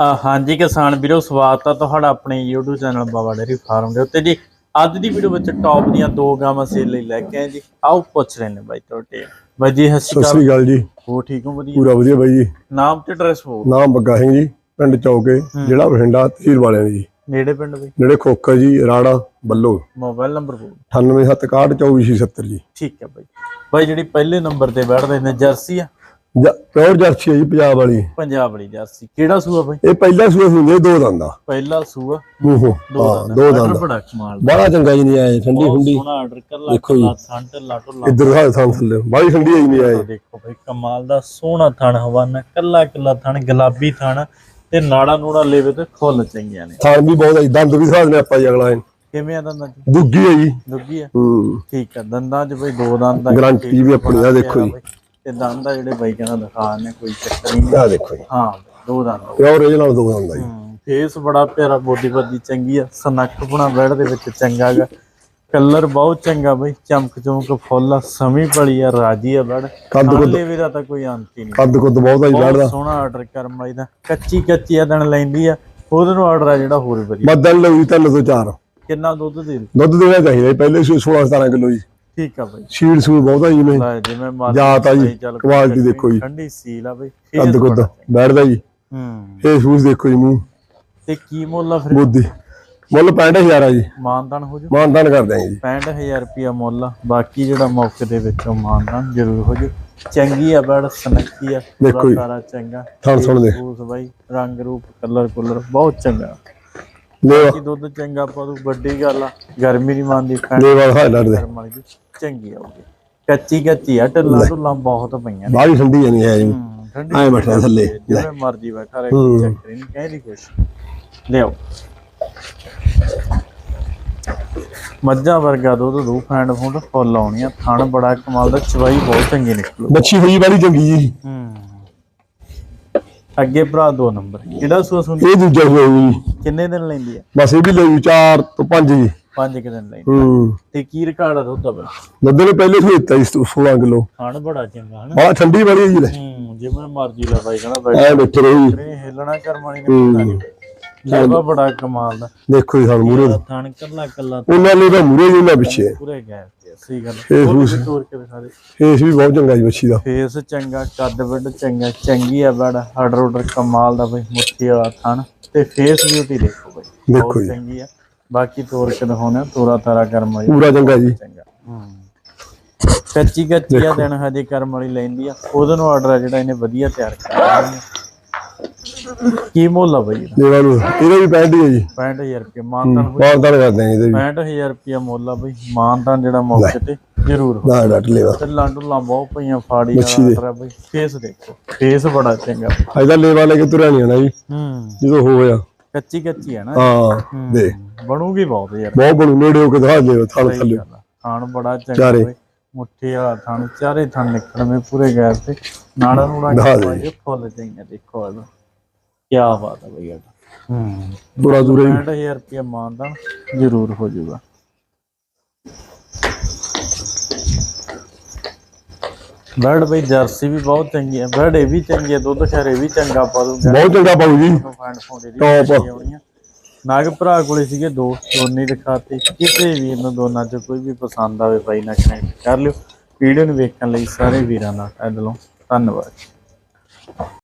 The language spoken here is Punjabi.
ਹਾਂਜੀ ਕਿਸਾਨ ਵੀਰੋ ਸਵਾਗਤ ਹੈ ਤੁਹਾਡਾ ਆਪਣੇ YouTube channel Baba Dairy Farm ਦੇ ਉੱਤੇ ਜੀ। ਅੱਜ ਦੀ ਵੀਡੀਓ ਵਿੱਚ ਟੌਪ ਦੀਆਂ ਦੋ ਗਾਵਾਂ ਸੇਲ ਲਈ ਲੈ ਕੇ ਆਏ ਜੀ। ਆਓ ਪੁੱਛ ਰਹੇ ਨੇ ਬਾਈ ਤੁਹਾਡੇ। ਬਾਈ ਜੀ ਸਤਿ ਸਤਿ ਸ਼੍ਰੀ ਅਕਾਲ ਜੀ। ਹੋ ਠੀਕ ਹੋ? ਵਧੀਆ। ਪੂਰਾ ਵਧੀਆ ਬਾਈ ਜੀ। ਨਾਮ ਤੇ ਐਡਰੈਸ ਹੋ ਨਾਮ ਬੱਗਾ ਸਿੰਘ ਜੀ ਪਿੰਡ ਚੌਕੇ ਜਿਹੜਾ ਬਠਿੰਡਾ ਤਹਿਸੀਲ ਵਾਲਿਆਂ ਦੀ ਨੇੜੇ ਪਿੰਡ ਬਈ? ਨੇੜੇ ਖੋਖਰ ਜੀ ਰਾੜਾ ਬੱਲੋ। ਮੋਬਾਈਲ ਨੰਬਰ ਬੋਲ। 9861242470 ਜੀ। ਠੀਕ ਹੈ ਬਾਈ। ਬਾਈ ਜਿਹੜੀ ਪਹਿਲੇ ਨੰਬਰ ਤੇ ਬੈਠਦੇ ਨੇ ਜਰਸੀ ਆ। ਪਿਓਰ ਜਰਸੀ ਹੈ ਜੀ ਪੰਜਾਬ ਵਾਲੀ। ਪੰਜਾਬ ਵਾਲੀ ਜਰਸੀ। ਕਿਹੜਾ ਸੂਆ ਬਾਈ? ਇਹ ਪਹਿਲਾ ਸੂਆ ਹੁੰਦੇ ਦੋ ਦੰਦਾ ਪਹਿਲਾ ਸੂਆ? ਮੂੰਹੋਂ ਦੋ ਹਾਂ ਦੰਦ ਦੋ Order ਦੰਦ ਬੜਾ ਕਮਾਲ ਬੜਾ ਚੰਗਾ ਜੀ ਨਹੀਂ ਆਏ ਠੰਡੀ ਹੁੰਡੀ। ਸੋਹਣਾ ਆਰਡਰ ਕਰ ਲਾ ਦੇਖੋ ਜੀ। ਲਾ ਸੰਟ ਲਾਟੋ ਲਾ ਇੱਧਰ ਹਾਲ ਥਾਂ ਥੱਲੇ ਬਾਈ ਠੰਡੀ ਆਈ ਨਹੀਂ ਆਏ ਦੇਖੋ ਭਾਈ ਕਮਾਲ ਦਾ ਸੋਹਣਾ ਥਣ ਹਵਾਨਾ ਕੱਲਾ ਕੱਲਾ ਥਣ ਗੁਲਾਬੀ ਥਣ ਤੇ ਨਾੜਾ ਨੂੜਾ ਲੇਵੇ ਤੇ ਫੁੱਲ ਚੰਗੀਆਂ ਨੇ। ਥਾਂ ਵੀ ਬਹੁਤ ਆਈ ਦੰਦ ਵੀ ਸਾਧ ਨੇ ਆਪਾਂ ਜੀ ਅਗਲਾ। ਕਿਵੇਂ ਆ ਦੰਦਾਂ ਚ? ਦੁੱਗੀ ਹੈ ਜੀ। ਦੁੱਗੀ ਆ? ਹੂੰ। ਠੀਕ ਆ ਦੰਦਾਂ ਚ ਬਈ ਦੋ ਦੰਦ ਗਰੰਟੀ ਵੀ ਆਪਣੀ ਆ ਦੇਖੋ ਜੀ। ਤੇ ਦੰਦ ਆ ਜਿਹੜੇ ਬਾਈ ਕਹਿੰਦਾ ਦਿਖਾ ਨੇ ਕੋਈ ਚੱਕਰ ਨਹੀਂ। ਆ ਦੇਖੋ ਜੀ। ਹਾਂ ਦੋ ਦੰਦ ਆ। ਪਿਓਰ ਇਹ ਨਾਲ ਦੋ ਦੰਦਾ ਜੀ। ਹੂੰ ਫੇਸ ਬੜਾ ਪਿਆਰਾ ਬੋਡੀ ਬੱਦੀ ਚੰਗੀ ਆ। ਸਨੱਖ ਬਣਾ ਬੈੜ ਦੇ ਵਿੱਚ ਚੰਗਾ ਗਾ। ਕਲਰ ਬਹੁਤ ਚੰਗਾ ਬਈ। ਚਮਕ ਚਮਕ ਫੁੱਲ ਆ ਸਮੀ ਪਲੀ ਆ ਰਾਜੀ ਆ ਬੜ ਕੱਦ ਕੁੱਦ। ਦਾ ਤਾਂ ਕੋਈ ਅੰਤ ਹੀ ਨਹੀਂ। ਕੱਦ ਕੁੱਦ ਬਹੁਤ ਆ ਜੀ ਬੈਠਦਾ ਸੋਹਣਾ ਆਰਡਰ ਕਰਮ ਵਾਲੀ ਦਾ। ਕੱਚੀ ਕੱਚੀ ਆ ਦਿਨ ਲੈਂਦੀ ਆ। ਉਹਦੇ ਨੂੰ ਆਰਡਰ ਆ ਜਿਹੜਾ ਹੋਰ ਵਧੀਆ। ਬੱਦਲ ਲਈ ਤੋਂ ਚਾਰ। ਕਿੰਨਾ ਦੁੱਧ ਦੇ? ਦੁੱਧ ਦੇਣਾ ਚਾਹੀਦਾ ਜੀ, ਪਹਿਲੇ ਸੂ 16 17 ਕਿਲੋ ਜੀ। ਠੀਕ ਆ ਬਾਈ। ਸ਼ੀਲ ਸੂਲ ਬਹੁਤ ਆ ਜੀ ਨੇ ਲੈ ਜਿਵੇਂ ਮਾਰ ਜਾਤ ਆ ਜੀ, quality ਦੇਖੋ ਜੀ। ਠੰਡੀ ਸੀਲ ਆ ਬਈ। ਕੱਦ ਕੁੱਦ ਬੈਠਦਾ ਜੀ। ਹੂੰ। ਇਹ ਸੂਸ ਦੇਖੋ ਜੀ ਮੂੰਹ। ਤੇ ਕੀ ਮੁੱਲ ਆ ਫਿਰ? ਬੁੱਧੀ। ਮੁੱਲ 65000 ਆ ਜੀ। ਮਾਨਦਾਨ ਹੋ ਜੂ ਮਾਨਦਾਨ ਕਰ ਦਿਆਂਗੇ ਜੀ। 65000 ਰੁਪਿਆ ਮੁੱਲ ਆ। ਬਾਕੀ ਜਿਹੜਾ ਮੌਕੇ ਦੇ ਵਿੱਚੋਂ ਮਾਨਦਾਨ ਜ਼ਰੂਰ ਹੋ ਜੂ ਚੰਗੀ ਆ ਬੜ ਸਨੱਖੀ ਆ। ਦੇਖੋ। ਸਾਰਾ ਚੰਗਾ। ਥਣ ਸੁਣ ਦੇ ਉਸ ਬਾਈ ਰੰਗ ਰੂਪ ਕਲਰ ਕੁਲਰ ਬਹੁਤ ਚੰਗਾ। ਲੈ ਕੀ ਦੁੱਧ ਚੰਗਾ ਪਾਦੂ ਵੱਡੀ ਗੱਲ ਆ ਗਰਮੀ ਨਹੀਂ ਮੰਨਦੀ ਫੈਟ ਲੈ ਵਾਲ ਹਾਇ ਲੜਦੇ ਚੰਗੀ ਆਉਗੀ ਕੱਚੀ ਕੱਚੀ ਆ ਢੱਲਾ ਢੁੱਲਾ ਬਹੁਤ ਪਈਆਂ ਬਾਹਲੀ ਠੰਡੀ ਨਹੀਂ ਹੈ ਜੀ ਐਂ ਬੈਠਾ ਥੱਲੇ ਜਿਵੇਂ ਮਰਜ਼ੀ ਬੈਠਾ ਰਹੇ। ਚੱਕਰ ਨਹੀਂ ਕਹਿ ਨਹੀਂ ਕੁਛ। ਲਿਆਓ ਮੱਝਾਂ ਵਰਗਾ ਦੁੱਧ ਦੂ ਫੈਂਡ ਫੁੰਡ ਫੁੱਲ ਆਉਣੀਆਂ ਥਣ ਬੜਾ ਕਮਾਲ ਦਾ ਚਵਾਈ ਬਹੁਤ ਚੰਗੀ ਨਿਕਲੂ ਬੱਚੀ ਹੋਈ ਵਾਲੀ ਚੰਗੀ ਜੀ। ਹੂੰ। ਅੱਗੇ ਭਰਾ ਦੋ ਨੰਬਰ। ਕਿਹੜਾ ਸੂਆ ਸੁਣ ਇਹ ਦੂਜਾ ਹੋਇਆ ਜੀ ਕਿੰਨੇ ਦਿਨ ਲੈਂਦੀ ਆ? ਬਸ ਇਹ ਵੀ ਲੈ ਜੀ 4 ਤੋਂ 5 ਜੀ। ਪੰਜ ਕਿ ਦਿਨ ਲੈਂਦੀ ਹੂੰ। ਤੇ ਕੀ ਰਿਕਾਰਡ ਆ ਦੁੱਧ ਦਾ ਬਈ? ਨੇ ਪਹਿਲੇ ਸੂ ਦਿੱਤਾ ਜੀ 16 ਕਿਲੋ। ਥਣ ਬੜਾ ਚੰਗਾ ਹਨਾ? ਬੜਾ ਠੰਡੀ ਵਾਲੀ ਹੈ ਜੀ ਲੈ। ਹੂੰ ਜਿਵੇਂ ਮਰਜ਼ੀ ਲੈ ਬਾਈ ਕਹਿੰਦਾ ਬੈਠ ਐ ਬੈਠੇ ਰਹੋ ਹਿੱਲਣਾ ਕਰਮਾਣੀ ਨੇ ਪਤਾ ਨਹੀਂ। ਲੈਵਾ ਬੜਾ ਕਮਾਲ ਦਾ। ਦੇਖੋ ਜੀ ਸਾਨੂੰ ਮੂਰੇ ਥਣ ਕੱਲਾ ਕੱਲਾ ਉਹਨਾਂ ਨੇ ਤਾਂ ਮੂਰੇ ਜੀ ਉਹਨਾਂ ਪਿੱਛੇ। ਪੂਰੇ ਗਏ ਤੇ ਸਹੀ ਗੱਲ। ਵੀ ਤੋਰ ਕੇ ਦਿਖਾ ਦੇ। ਫੇਸ ਵੀ ਬਹੁਤ ਚੰਗਾ ਜੀ ਬੱਚੀ ਦਾ। ਫੇਸ ਚੰਗਾ ਕੱਦ ਵੱਡ ਚੰਗਾ ਚੰਗੀ ਆ ਬੜਾ। ਆਰਡਰ ਆਰਡਰ ਕਮਾਲ ਦਾ ਬਈ ਮੁੱਠੀ ਵਾਲਾ ਥਣ। ਤੇ ਫੇਸ ਬਿਊਟੀ ਦੇਖੋ ਬਈ ਦੇਖੋ ਜੀ। ਚੰਗੀ ਆ। ਬਾਕੀ ਤੋਰ ਕੇ ਦਿਖਾਉਣਾ ਤੋਰਾ ਤਾਰਾ ਕਰਮ ਵਾਲੀ। ਪੂਰਾ ਚੰਗਾ ਜੀ। ਚੰਗਾ। ਹੂੰ ਕੱਚੀ ਕੱਚੀ ਆ ਦਿਨ ਹਜੇ ਕਰਮ ਵਾਲੀ ਲੈਂਦੀ ਆ। ਉਹਦੇ ਆਰਡਰ ਆ ਜਿਹੜਾ ਇਹਨੇ ਵਧੀਆ ਤਿਆਰ ਕਰਿਆ ਕੀ ਮੁੱਲ ਆ ਬਈ ਇਹਦਾ? ਦੇਵਾ ਨੂੰ ਇਹਦਾ ਵੀ 65 ਹੈ ਜੀ। 65000 ਰੁਪਏ ਮਾਨਤਾਨ ਹੋਈ ਮਾਨਦਾਨ ਕਰ ਦਿਆਂਗੇ ਇਹਦੇ ਵੀ। 65000 ਰੁਪਏ ਮੁੱਲ ਆ ਬਈ ਮਾਨਤਾਨ ਜਿਹੜਾ ਮੌਕੇ ਤੇ ਜ਼ਰੂਰ। ਹੋ ਨਾ ਡਟ ਲੈਵਾ ਤੇ ਲਾਂਡੂ ਲਾਂ ਬਹੁਤ ਪਈਆਂ ਫਾੜੀ ਮੱਛੀ ਦੇ। ਵਾਲਾ ਬਈ ਫੇਸ ਦੇਖੋ ਫੇਸ ਬੜਾ ਚੰਗਾ। ਅਜਦਾ ਲੇਵਾ ਲੈ ਕੇ ਤੁਰਿਆ ਨਹੀਂ ਆਣਾ ਜੀ। ਹੂੰ। ਜਦੋਂ ਹੋ ਹੋਇਆ। ਕੱਚੀ ਕੱਚੀ ਹੈ ਨਾ। ਹਾਂ ਦੇ। ਬਣੂਗੀ ਬਹੁਤ ਯਾਰ। ਬਹੁਤ ਬੜੂ ਨੇੜੇ ਹੋ ਕੇ ਦਿਖਾ ਦੇ ਥਲ ਥੱਲੇ। ਆ। ਥਣ ਬੜਾ ਚੰਗਾ ਚਾਰੇ। ਬਈ। ਮੁੱਠੀ ਵਾਲਾ ਥਣ ਚਾਰੇ ਥਣ ਨਿਕਲਵੇਂ ਪੂਰੇ ਗੈਰ ਤੇ। ਨਾੜਾ ਨੂੜਾ ਦਿਖਾ ਦੇ। ਫੁੱਲ ਚੰਗਾ ਦੇਖੋ ਇਹਦਾ ਕੀ ਬਾਤ ਹੈ ਇਹਦਾ ਹੂੰ ਪੂਰਾ ਦੂਰੇ ਹੀ 65000 ਰੁਪਏ ਮਾਨਦਾ ਜ਼ਰੂਰ ਹੋ ਜਾਊਗਾ। ਬਰਡ ਬਈ ਜਰਸੀ ਵੀ ਬਹੁਤ ਚੰਗੀ ਹੈ ਬਰਡ ਇਹ ਵੀ ਚੰਗੀ ਹੈ ਦੁੱਧ ਖੈਰ ਇਹ ਵੀ ਚੰਗਾ ਪਾ ਦੂੰਗਾ ਬਹੁਤ ਚੰਗਾ ਪਾਉ ਜੀ। ਆ। ਨਾਗ ਭਰਾ ਕੋਲੇ ਸੀਗੇ ਦੋ ਦੋਨੇ ਦਿਖਾਤੇ ਕਿਸੇ ਵੀ ਇਹਨਾਂ ਦੋਨਾਂ ਚੋਂ ਕੋਈ ਵੀ ਪਸੰਦ ਆਵੇ ਨਾਲ ਕਨੈਕਟ ਕਰ ਲਿਓ। ਵੀਡੀਓ ਨੂੰ ਵੇਖਣ ਲਈ ਸਾਰੇ ਵੀਰਾਂ ਦਾ ਦਿਲੋਂ ਧੰਨਵਾਦ।